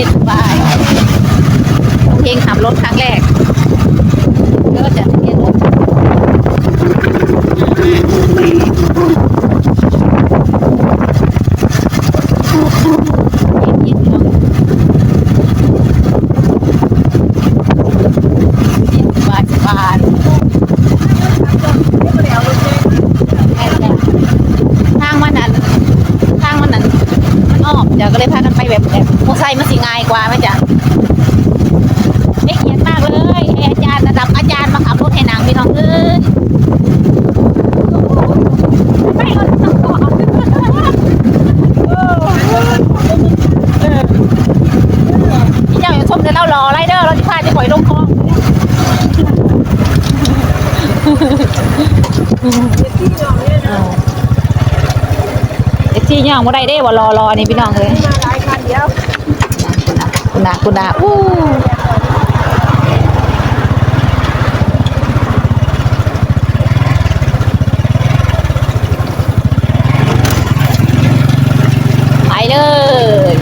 ย็นสบายลุงเฮงขับรถครั้งแรกก็จะเย็นรถเย็นๆเนาะเบียวก็เลยพากันไปแบบแบบ มอไซค์มันสิง่ายกว่าไหมจ๊ะไม่เขียนมากเลยให้อาจารย์ระดับอาจารย์มาขับรถให้นางพี่น้องเอ้ยนพี่เจ้าอย่าชมเดี๋ยวเรารอไรเดอร์เราจะพาจะปล่อยลงคลองเอ็กซี่ย่างบ่ได้เด้ว่ารอรอนี่พี่น้องเลยมาหลายคันเดียว คุณนาคุณนาอู้ไปเลย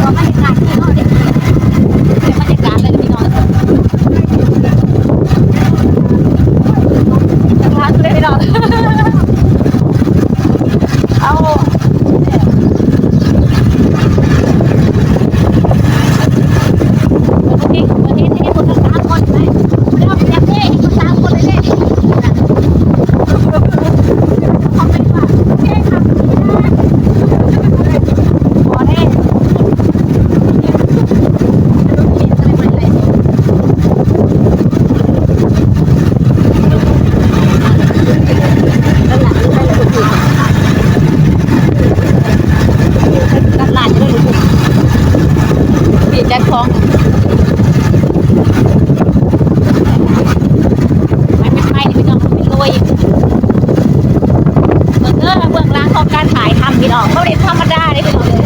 ก็บรรยากาศที่นอนดิเป็นบรรยากาศเลยพี่น้องร้านเลยพี่น้อง เอาวันนี้วันนี้ให้คนสามคนไหมไม่ได้เอาไปแจกเด้คนสามคนเลยเด้คอมเมนต์ว่าเจ๊ทำพอแน่อะไรใหม่เลย ตลาดจะได้รู้ปีแจ็คคองไม่ไม่ไม่พี่น้องไม่รวยเมืองเออเมืองร้านของการขายทำพี่น้องเขาเรียนธรรมดาเลยพี่น้องเลย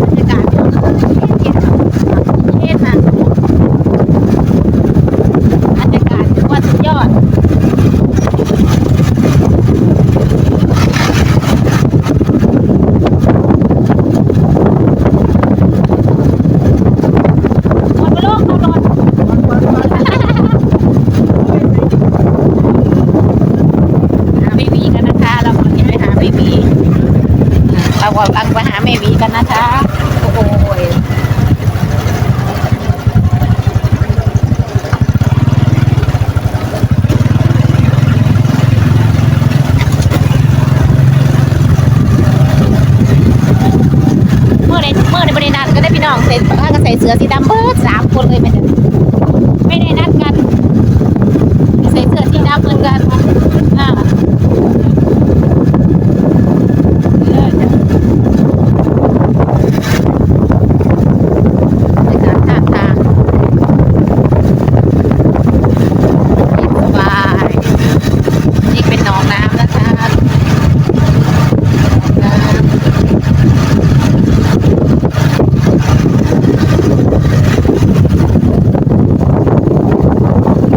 บรรยากาศเย็นๆนะ บรรยากาศถือว่าสุดยอด หมดไปโลกนอนหาเบบีกันนะคะ เรากำลังจะไปหาเบบีเรากำลั งไปหาเบบีกันนะคะโอ้โยเมื่อในเมื่อในบริษัทก็ได้พี่น้องเสร็จถ้าก็ใส่เสื้อสีดำเบิดสามคนเลยไม่ได้ไม่ได้นัดกัน ใส่เสื้อสีดำเหมือนกันอ่าเลิศจ้ะบรรยากาศข้างทางเย็นสบายนี่เป็นหนองน้ำนะคะน้ำ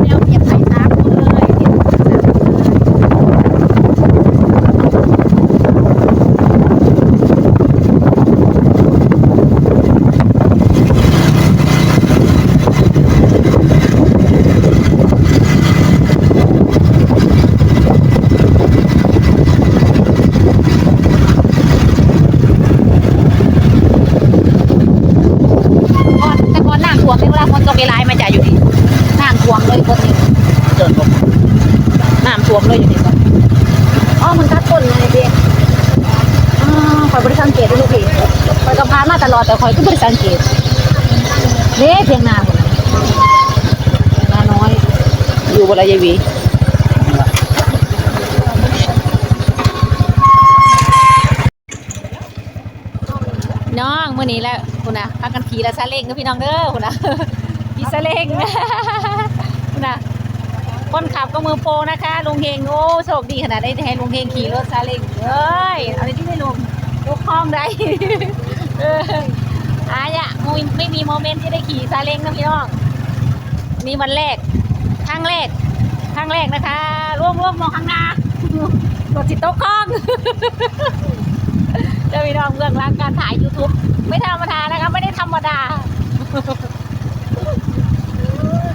เดี๋ยวเก็บใส่น้ำหมดเลยเก็บใส่น้ำเลยก่อนแต่ก่อนน้ำท่วมเวลาฝนตกหลายๆมาจ่ายอยู่นี่น้ำท่วมเลยคนนี้ เจิดผม น้ำท่ว มเลยอยู่นี่ก่อนอ๋อมันตัดต้นไงพี่อ๋อคอยบริสังเกตดูพี่คอยก็พานมาตลอดแต่คอยก็บริสังเกตเด้เพียงนาพุ่นน่ะนาน้อย อยู่บนรยายหวีน้องเมื่อนี้แล้วคุณนะพากันขี่แล้วซาเล้งนะพี่น้องเด้อคุณนะขี่ซาเล้งคุณนะ คนขับก็มือโปรนะคะลุงเฮงโอ้โชคดีขนาดได้ให้ลุงเฮงขี่รถซาเล้งเอ้ยอาไปที่ไม่ลุงลูกคล้องได้เอออายะมุยไม่มีโมเมนต์ที่ได้ขี่ซาเล้งนะพี่น้องนี่วันแรกครั้งแรกครั้งแรกนะคะ ร่วมร่วมมองข้างหน้ารถจิตโต๊ะคล้องเจ้าพี่น้องเบื้องหลังการถ่าย YouTube ไม่ธรรมดานะคะไม่ได้ธรรมดา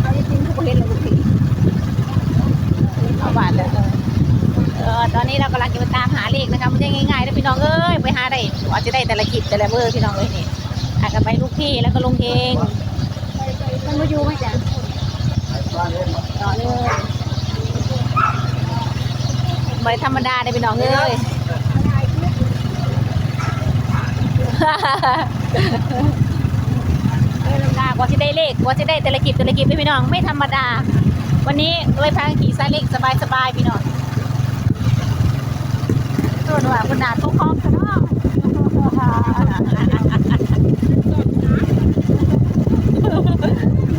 เขาจะทิ้งทุกเห็นเลย เอาบาทเลยเออเออตอนนี้เรากำลังจะไปตามหาเลขนะคะไม่ได้ง่ายๆนะพี่น้องเอ้ยไปหาได้ว่าจะได้แต่ละกิจแต่ละเบอร์พี่น้องเอ้ยนี่อาจจะไปลูกพี่แล้วก็ลุงเองมันมาอยู่ไหมจ๊ะต่อเลยไม่ธรรมดาเลยพี่น้องเอ้ยไม่ธรรมดากว่าจะได้เลขกว่าจะได้แต่ละกิจแต่ละกิจพี่น้องไม่ธรรมดา วันนี้เลยพาขี่ซาเล้งสบายสบายๆพี่น้องตัวหนูอะคุณนาทุกห้องกันเนาะ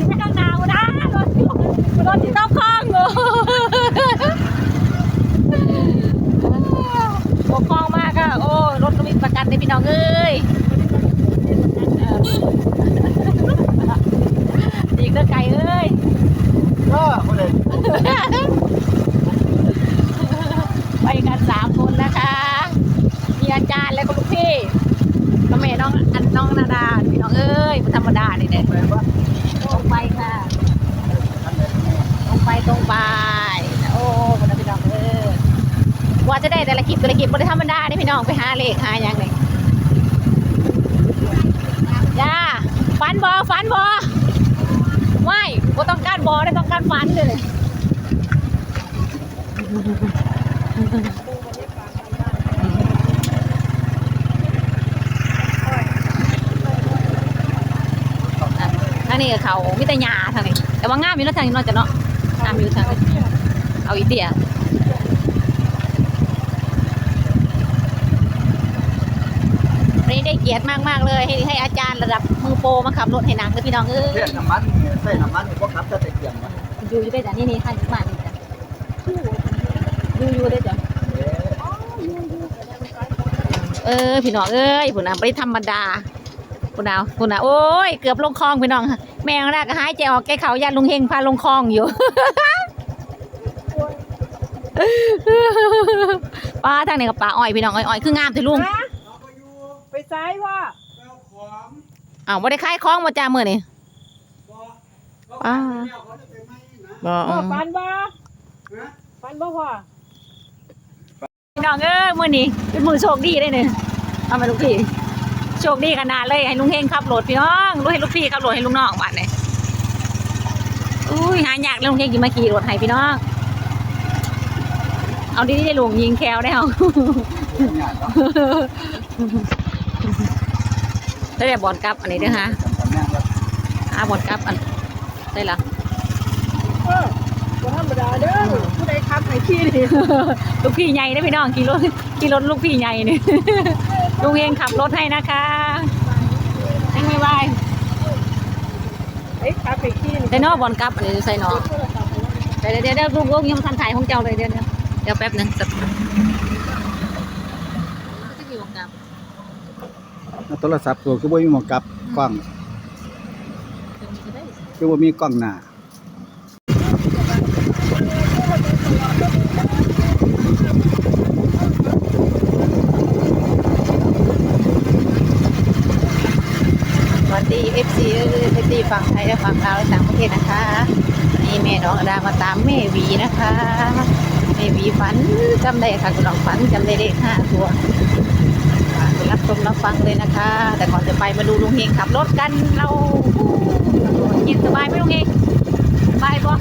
ไม่ต้องหนาวนะรถรถที่ต้องคล้องเลยปกครองมากอะโอ้รถก็มีประกันเลยพี่น้องเอ้ยดีก็ไก่เอ้ย ก็คนเลยไปกันสามคนนะคะ มีอาจารย์แล้วก็ลูกพี่ก็แม่น้องอันน้องนาดาพี่น้องเอ้ยธรรมดานี่เด็กไปว่าตรงไปค่ะ ตรงไปตรงไป โอ้มันพี่น้องเอ้ยว่าจะได้แต่ละกิจแต่ละกิจบริธรรมดานี่พี่น้องไปหาเลขหาอย่างหนึ่งจ้าฟันบอฟันบอ ไม่ก็ต้องการบอได้ต้องการฟันเลยอะอันนี้เขามิตรยาทางนี้แต่ว่างามอยู่แล้วทางนี้นอกจากเนาะงามอยู่ทางนี้เอาอีเตียวันนี้ ได้เกียรติมากๆเลย ให้ให้อาจารย์ระดับมือโปรมาขับรถให้หนังเลยพี่น้องเอ้ยเรียกน้ำมันใส่น้ำมันพวกขับจะติดเกี่ยงมันอยู่อยู่ได้จ้ะนี่นี่ท่านบ้านนี่จ้ะอยู่อยู่ได้จ้ะเออพี่น้องเอ้ยผู้น่ะไม่ธรรมดาผู้น่ะผู้น่ะโอ้ยเกือบลงคลองพี่น้องแมงแรกก็หายใจออกแกเขายันลุงเฮงพาลงคลองอยู่ป้าทางไหนกับป้าอ้อยพี่น้องอ้อยอ้อยคืองามแต่ลุงไป ซ้ายว่าอ้าวบ่ได้ขายของมาจ้ามื้อนี่ป้าบ่พ่อฟันบ่ฟันบ่พ่อพี่น้องเอ้ยมื้อนี้เป็นมื้อโชคดีได้เนี่ยเอามาลูกพี่โชคดีขนาดเลยให้ลุงเฮงขับรถพี่น้องรู้ให้ลูกพี่ขับรถให้ลุงน้องบัดนี้อุ้ยหายากแล้วลุงเฮงกินมาขี่รถให้พี่น้อง เอาดีๆได้ลุงยิงแควได้เอา ได้แต่บอลกลับอันนี้เด้อฮะอาบอลกลับอันได้ละเออบ่ธรรมดาเด้อผู้ใดขับให้ขี้นี่ลูกพี่ใหญ่ได้อพี่น้องขี่รถขี่รถลูกพี่ใหญ่นี่ลุงเองขับรถให้นะคะยังไม่ไหวไอ้ขับให้ขี้นี่ได้นอบอลกลับอันนี้ใส่นอเดี๋ยวเดี๋ยวเดี๋ยวลุงลุงยังทันถ่ายของเจ้าเลยเดี๋ยวเดี๋ยวเดี๋ยวแป๊บหนึงสักจะมีวงกลับ โทรศัพท์ตัวคือบ่มีหมวกกับกล้องคือบ่มีกล้องหน้าสวัสดีเอฟซีเอฟซีฝั่งไทยและฝั่งลาวและต่างประเทศนะคะนี่แม่น้องอดามาตามแม่หวีนะคะแม่หวีฝันจำได้ค่ะคุณน้องฝันจำได้เลขห้าตัวไป รับชมรับฟังเลยนะคะ แต่ก่อนจะไปมาดูลุงเฮงขับรถกันเราเย็นสบายไหมลุงเฮงสบายปะ